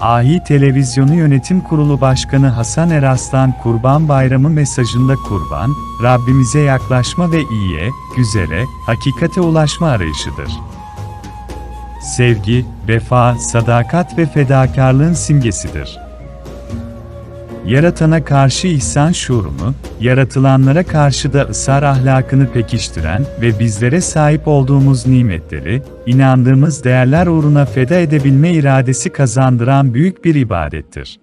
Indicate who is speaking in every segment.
Speaker 1: Ahi Televizyonu Yönetim Kurulu Başkanı Hasan Eraslan Kurban Bayramı mesajında kurban, Rabbimize yaklaşma ve iyiye, güzele, hakikate ulaşma arayışıdır. Sevgi, vefa, sadakat ve fedakarlığın simgesidir. Yaratana karşı ihsan şuurunu, yaratılanlara karşı da ısrar ahlakını pekiştiren ve bizlere sahip olduğumuz nimetleri, inandığımız değerler uğruna feda edebilme iradesi kazandıran büyük bir ibadettir.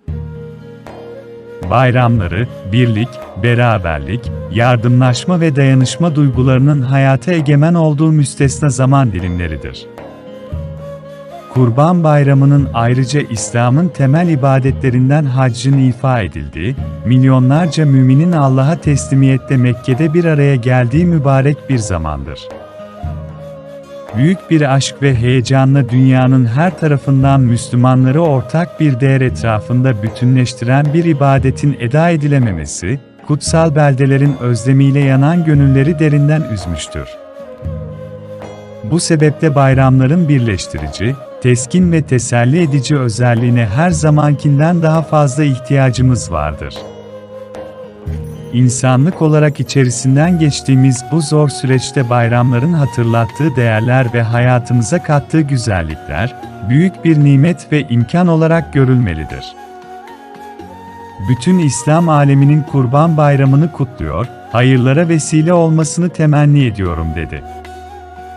Speaker 1: Bayramları, birlik, beraberlik, yardımlaşma ve dayanışma duygularının hayata egemen olduğu müstesna zaman dilimleridir. Kurban Bayramı'nın ayrıca İslam'ın temel ibadetlerinden haccın ifa edildiği, milyonlarca müminin Allah'a teslimiyette Mekke'de bir araya geldiği mübarek bir zamandır. Büyük bir aşk ve heyecanla dünyanın her tarafından Müslümanları ortak bir değer etrafında bütünleştiren bir ibadetin eda edilememesi, kutsal beldelerin özlemiyle yanan gönülleri derinden üzmüştür. Bu sebeple bayramların birleştirici, teskin ve teselli edici özelliğine her zamankinden daha fazla ihtiyacımız vardır. İnsanlık olarak içerisinden geçtiğimiz bu zor süreçte bayramların hatırlattığı değerler ve hayatımıza kattığı güzellikler, büyük bir nimet ve imkan olarak görülmelidir. Bütün İslam aleminin Kurban Bayramı'nı kutluyor, hayırlara vesile olmasını temenni ediyorum dedi.